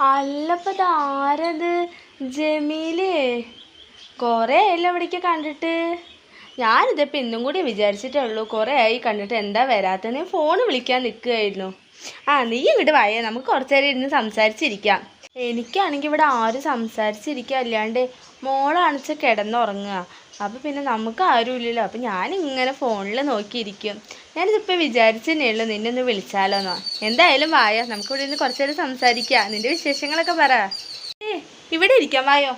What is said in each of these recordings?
അല്ലപ്പ ആരത്? ജമീലേ. കുറേ ആയല്ലോ ഇവിടേക്ക് കണ്ടിട്ട്. ഞാനിതിപ്പോൾ ഇന്നും കൂടി വിചാരിച്ചിട്ടേ ഉള്ളൂ. കുറേ ആയി കണ്ടിട്ട് എന്താ വരാത്തത്? ഫോൺ വിളിക്കാൻ നിൽക്കുകയായിരുന്നു ആ നീ ഇങ്ങോട്ട് വായ. നമുക്ക് കുറച്ച് നേരം ഇരുന്ന് സംസാരിച്ചിരിക്കാം. എനിക്കാണെങ്കിൽ ഇവിടെ ആരും സംസാരിച്ചിരിക്കുക അല്ലാണ്ട് മോളാണിച്ച് കിടന്നുറങ്ങുക. അപ്പോൾ പിന്നെ നമുക്ക് ആരും ഇല്ലല്ലോ അപ്പോൾ ഞാനിങ്ങനെ ഫോണിൽ നോക്കിയിരിക്കും. ഞാനിതിപ്പോൾ വിചാരിച്ചതന്നെ ഉള്ളൂ നിന്നെ ഒന്ന് വിളിച്ചാലോന്നോ. എന്തായാലും വായോ നമുക്ക് ഇവിടെ നിന്ന് കുറച്ച് നേരം സംസാരിക്കാം. നിന്റെ വിശേഷങ്ങളൊക്കെ പറ. ഏ ഇവിടെ ഇരിക്കാം. വായോ.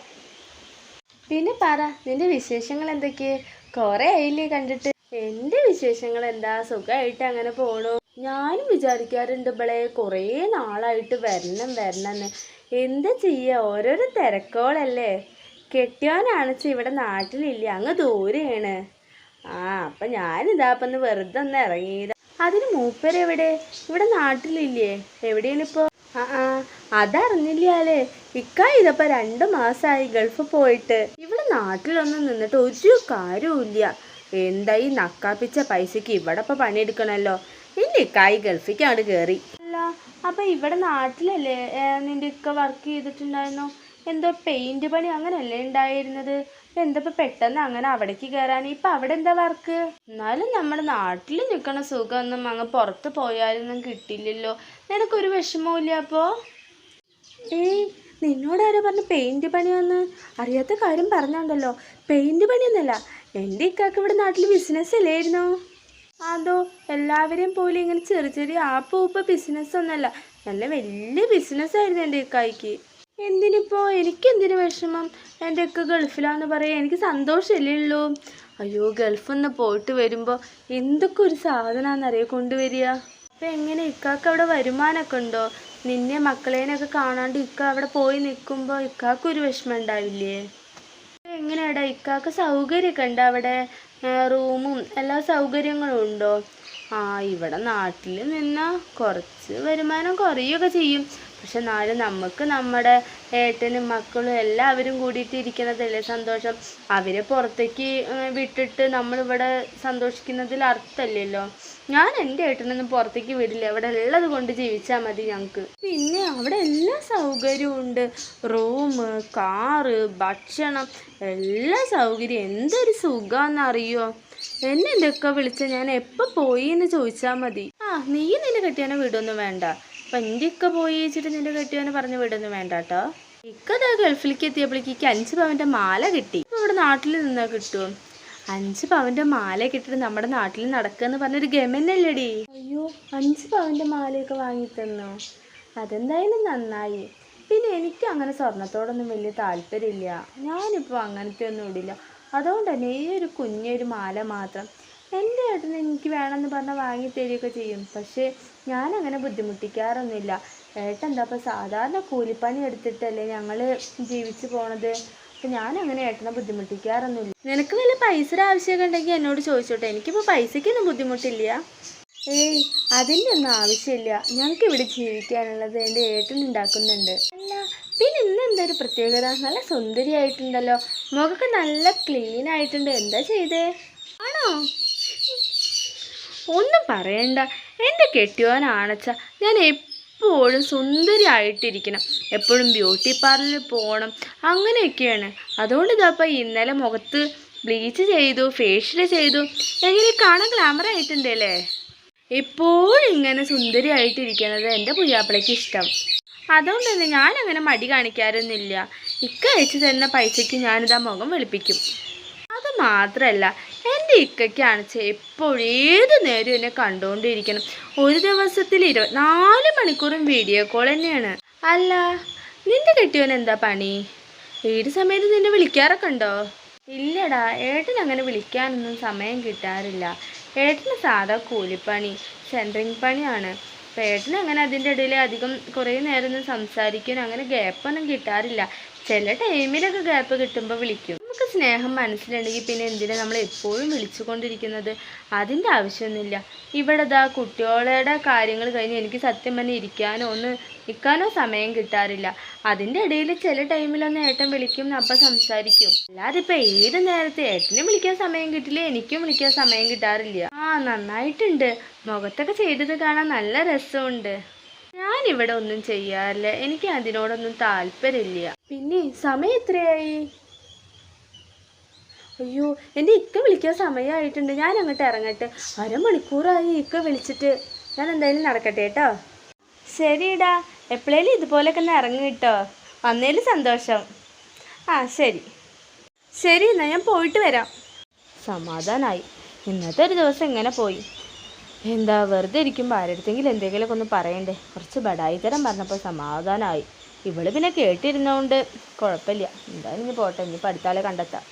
പിന്നെ പറ നിന്റെ വിശേഷങ്ങൾ എന്തൊക്കെ? കുറെ ആയില്ലേ കണ്ടിട്ട്. എന്റെ വിശേഷങ്ങൾ എന്താ സുഖമായിട്ട് അങ്ങനെ പോണു. ഞാനും വിചാരിക്കാറുണ്ട് ഇവളെ കുറേ നാളായിട്ട് വരണം വരണം എന്ന് എന്താ ചെയ്യുക ഓരോരോ തിരക്കോളല്ലേ. കെട്ടിയോനാണിച്ച് ഇവിടെ നാട്ടിലില്ല. അങ്ങ് ദൂരെയാണ്. ആ അപ്പം ഞാനിതാ അപ്പം വെറുതെ ഒന്ന് ഇറങ്ങിയത്. അതിന് മൂപ്പരെവിടെ ഇവിടെ നാട്ടിലില്ലേ? എവിടെയാണിപ്പോൾ ആ ആ അതറിഞ്ഞില്ലാലേ ഇക്ക ഇതപ്പോ രണ്ടു മാസമായി ഗൾഫ് പോയിട്ട്. ഇവിടെ നാട്ടിലൊന്നും നിന്നിട്ട് ഒരു കാര്യവുമില്ല. എന്താ ഈ നക്കാപ്പിച്ച പൈസക്ക് ഇവിടെ ഇപ്പൊ പണിയെടുക്കണല്ലോ? എന്റെ ഇക്കായി ഗൾഫിക്ക് അങ്ങോട്ട് കയറി അല്ല അപ്പൊ ഇവിടെ നാട്ടിലല്ലേ നിന്റെ ഇക്ക വർക്ക് ചെയ്തിട്ടുണ്ടായിരുന്നു? എന്തോ പെയിന്റ് പണി അങ്ങനെയല്ലേ ഉണ്ടായിരുന്നത്? എന്താ ഇപ്പൊ പെട്ടെന്ന് അങ്ങനെ അവിടേക്ക് കയറാൻ ഇപ്പൊ അവിടെ എന്താ വർക്ക് എന്നാലും നമ്മുടെ നാട്ടിൽ നിൽക്കണ സുഖമൊന്നും അങ്ങ് പുറത്ത് പോയാലൊന്നും കിട്ടില്ലല്ലോ. നിനക്കൊരു വിഷമവും ഇല്ല അപ്പോ? ഏയ് നിന്നോട് ആരോ പറഞ്ഞു പെയിന്റ് പണിയാന്ന്? അറിയാത്ത കാര്യം പറഞ്ഞുണ്ടല്ലോ. പെയിന്റ് പണിയൊന്നല്ല. എന്റെ ഇക്കാക്ക് ഇവിടെ നാട്ടിൽ ബിസിനസ് അല്ലായിരുന്നോ? അതോ എല്ലാവരെയും പോലെ ഇങ്ങനെ ചെറിയ ചെറിയ ആപ്പ് ഉപ്പ് ബിസിനസ് ഒന്നല്ല. നല്ല വലിയ ബിസിനസ് ആയിരുന്നു എന്റെ ഇക്കായ്ക്ക്. എന്തിനിപ്പോ? എനിക്ക് എന്തിനു വിഷമം? എന്റെ ഒക്കെ ഗൾഫിലാന്ന് പറയാൻ എനിക്ക് സന്തോഷമല്ലേ ഉള്ളൂ. അയ്യോ ഗൾഫിൽ പോയിട്ട് വരുമ്പോൾ എന്തൊക്കെ ഒരു സാധനമാണെന്നറിയോ കൊണ്ടുവരിക? അപ്പൊ എങ്ങനെ ഇക്കാക്ക് അവിടെ വരുമാനമൊക്കെ ഉണ്ടോ? നിന്നെ മക്കളേനൊക്കെ കാണാണ്ട് ഇക്ക അവിടെ പോയി നിൽക്കുമ്പോൾ ഇക്കാക്ക് ഒരു വിഷമം ഉണ്ടാവില്ലേ? എങ്ങനെയാടാ? ഇക്കാക്ക് സൗകര്യമൊക്കെ ഉണ്ടോ അവിടെ? റൂമും എല്ലാ സൗകര്യങ്ങളും ഉണ്ടോ? ആ ഇവിടെ നാട്ടിൽ നിന്നാൽ കുറച്ച് വരുമാനം കുറയുകയൊക്കെ ചെയ്യും. പക്ഷെ എന്നാലും നമുക്ക് നമ്മുടെ ഏട്ടനും മക്കളും എല്ലാവരും കൂടിയിട്ട് ഇരിക്കുന്നതല്ലേ സന്തോഷം? അവരെ പുറത്തേക്ക് വിട്ടിട്ട് നമ്മളിവിടെ സന്തോഷിക്കുന്നതിൽ അർത്ഥമില്ലല്ലോ. ഞാൻ എന്റെ ഏട്ടനൊന്നും പുറത്തേക്ക് വിടില്ല. ഇവിടെ ഉള്ളത് കൊണ്ട് ജീവിച്ചാൽ മതി ഞങ്ങൾക്ക് പിന്നെ അവിടെ എല്ലാ സൗകര്യവും ഉണ്ട്. റൂം കാറ് ഭക്ഷണം എല്ലാ സൗകര്യം. എന്തൊരു സുഖാന്നറിയോ? എന്നെ എന്തൊക്കെ വിളിച്ച ഞാൻ എപ്പോൾ പോയി എന്ന് ചോദിച്ചാൽ മതി. ആ നീ നിന്റെ കെട്ടിയാനെ വിടൊന്നും വേണ്ട. അപ്പം എന്റെ ഇക്ക പോയി വെച്ചിട്ട് നിന്റെ കെട്ടിയാനെ പറഞ്ഞ് വിടൊന്നും വേണ്ട കേട്ടോ ഇക്കതാ ഗൾഫിലേക്ക് എത്തിയപ്പോഴേക്ക് എനിക്ക് അഞ്ച് പവന്റെ മാല കിട്ടി. ഇവിടെ നാട്ടിൽ നിന്നാ കിട്ടും അഞ്ച് പവന്റെ മാല കിട്ടിട്ട് നമ്മുടെ നാട്ടിൽ നടക്കുന്ന പറഞ്ഞൊരു ഗമനല്ലേടി. അയ്യോ അഞ്ച് പവന്റെ മാലയൊക്കെ വാങ്ങി തന്നോ? അതെന്തായാലും നന്നായി. പിന്നെ എനിക്ക് അങ്ങനെ സ്വർണത്തോടൊന്നും വലിയ താല്പര്യമില്ല. ഞാനിപ്പോൾ അങ്ങനത്തെ ഒന്നും ഇടില്ല. അതുകൊണ്ട് തന്നെ ഈ ഒരു കുഞ്ഞൊരു മാല മാത്രം എന്റെ ഏട്ടന് എനിക്ക് വേണമെന്ന് പറഞ്ഞാൽ വാങ്ങി തരികയൊക്കെ ചെയ്യും. പക്ഷേ ഞാൻ അങ്ങനെ ബുദ്ധിമുട്ടിക്കാറൊന്നുമില്ല. ഏട്ടൻ എന്താ ഇപ്പോൾ സാധാരണ കൂലിപ്പണി എടുത്തിട്ടല്ലേ ഞങ്ങൾ ജീവിച്ചു പോണത്? അപ്പം ഞാൻ അങ്ങനെ ഏട്ടനെ ബുദ്ധിമുട്ടിക്കാറൊന്നുമില്ല. നിനക്ക് വല്ല പൈസയുടെ ആവശ്യമൊക്കെ ഉണ്ടെങ്കിൽ എന്നോട് ചോദിച്ചോട്ടെ. എനിക്കിപ്പോൾ പൈസയ്ക്കൊന്നും ബുദ്ധിമുട്ടില്ല. ഏയ് അതിന്റെ ഒന്നും ആവശ്യമില്ല. ഞങ്ങൾക്ക് ഇവിടെ ജീവിക്കാനുള്ളത് എന്റെ ഏട്ടൻ ഉണ്ടാക്കുന്നുണ്ട്. പിന്നെ ഇന്ന് എന്താ ഒരു പ്രത്യേകത? നല്ല സുന്ദരിയായിട്ടുണ്ടല്ലോ. മുഖമൊക്കെ നല്ല ക്ലീൻ ആയിട്ടുണ്ട്. എന്താ ചെയ്തേ? ആണോ? ഒന്നും പറയണ്ട. എന്റെ കെട്ടിയോനാണച്ച ഞാൻ എപ്പോഴും സുന്ദരിയായിട്ടിരിക്കണം. എപ്പോഴും ബ്യൂട്ടി പാർലറിൽ പോകണം അങ്ങനെയൊക്കെയാണ്. അതുകൊണ്ട് ഇതപ്പം ഇന്നലെ മുഖത്ത് ബ്ലീച്ച് ചെയ്തു ഫേഷ്യൽ ചെയ്തു. എങ്ങനെ കാണാൻ ഗ്ലാമർ ആയിട്ടുണ്ടല്ലേ എപ്പോഴും ഇങ്ങനെ സുന്ദരിയായിട്ടിരിക്കുന്നത് എന്റെ പുയ്യാപ്പിളയ്ക്ക് ഇഷ്ടം. അതുകൊണ്ട് തന്നെ ഞാൻ അങ്ങനെ മടി കാണിക്കാറൊന്നുമില്ല. ഇക്ക അയച്ചു തരുന്ന പൈസയ്ക്ക് ഞാനിതാ മുഖം വെളുപ്പിക്കും. അത് മാത്രമല്ല എന്റെ ഇക്കയ്ക്കാണ് എപ്പോഴും ഏത് നേരം എന്നെ കണ്ടുകൊണ്ടിരിക്കണം ഒരു ദിവസത്തിൽ ഇരുപത്തിനാല് മണിക്കൂറും വീഡിയോ കോൾ തന്നെയാണ്. അല്ല നിന്റെ കെട്ടിയവൻ എന്താ പണി? ഏത് സമയത്ത് നിന്നെ വിളിക്കാറൊക്കെ ഉണ്ടോ? ഇല്ലടാ ഏട്ടൻ അങ്ങനെ വിളിക്കാനൊന്നും സമയം കിട്ടാറില്ല. ഏട്ടന് സാധാ കൂലിപ്പണി സെൻട്രിങ് പണിയാണ്. അപ്പോൾ അങ്ങനെ അതിന്റെ ഇടയിൽ അധികം കുറേ നേരം ഒന്നും സംസാരിക്കാനും അങ്ങനെ ഗ്യാപ്പൊന്നും കിട്ടാറില്ല. ചില ടൈമിലൊക്കെ ഗ്യാപ്പ് കിട്ടുമ്പോൾ വിളിക്കും. നമുക്ക് സ്നേഹം മനസ്സിലുണ്ടെങ്കിൽ പിന്നെ എന്തിനാ നമ്മൾ എപ്പോഴും വിളിച്ചുകൊണ്ടിരിക്കുന്നത്? അതിന്റെ ആവശ്യമൊന്നുമില്ല. ഇവിടെ ഇതാ കുട്ടികളുടെ കാര്യങ്ങൾ കഴിഞ്ഞ് എനിക്ക് സത്യം പറഞ്ഞ് ഇരിക്കാനോ ഒന്ന് നിൽക്കാനോ സമയം കിട്ടാറില്ല. അതിന്റെ ഇടയിൽ ചില ടൈമിലൊന്ന് ഏട്ടൻ വിളിക്കും അപ്പം സംസാരിക്കും. അല്ലാതെ ഇപ്പം ഏത് നേരത്തെ ഏട്ടനെ വിളിക്കാൻ സമയം കിട്ടില്ല എനിക്കും വിളിക്കാൻ സമയം കിട്ടാറില്ല. ആ നന്നായിട്ടുണ്ട്. മുഖത്തൊക്കെ ചെയ്തത് കാണാൻ നല്ല രസമുണ്ട്. ഞാനിവിടെ ഒന്നും ചെയ്യാറില്ല. എനിക്ക് അതിനോടൊന്നും താല്പര്യമില്ല. പിന്നെ സമയം എത്രയായി? അയ്യോ എന്റെ ഇക്ക വിളിക്കാൻ സമയമായിട്ടുണ്ട് ഞാൻ അങ്ങോട്ട് ഇറങ്ങട്ടെ. അരമണിക്കൂറായി ഇക്ക വിളിച്ചിട്ട്. ഞാൻ എന്തായാലും നടക്കട്ടെ കേട്ടോ. ശരിടാ. എപ്പോഴേലും ഇതുപോലൊക്കെ ഒന്ന് ഇറങ്ങി കേട്ടോ. വന്നതിൽ സന്തോഷം. ആ ശരി. ശരി എന്നാൽ ഞാൻ പോയിട്ട് വരാം. സമാധാനമായി ഇന്നത്തെ ഒരു ദിവസം ഇങ്ങനെ പോയി. എന്താ വെറുതെ ഇരിക്കുമ്പോൾ ആരടുത്തെങ്കിലും എന്തെങ്കിലുമൊക്കെ ഒന്ന് പറയണ്ടേ? കുറച്ച് ബടായി തരം പറഞ്ഞപ്പോൾ സമാധാനമായി ഇവൾ പിന്നെ കേട്ടിരുന്നോണ്ട് കുഴപ്പമില്ല. എന്തായാലും ഇനി പോട്ടെ. ഇനി പഠിത്താലെ കണ്ടെത്താം.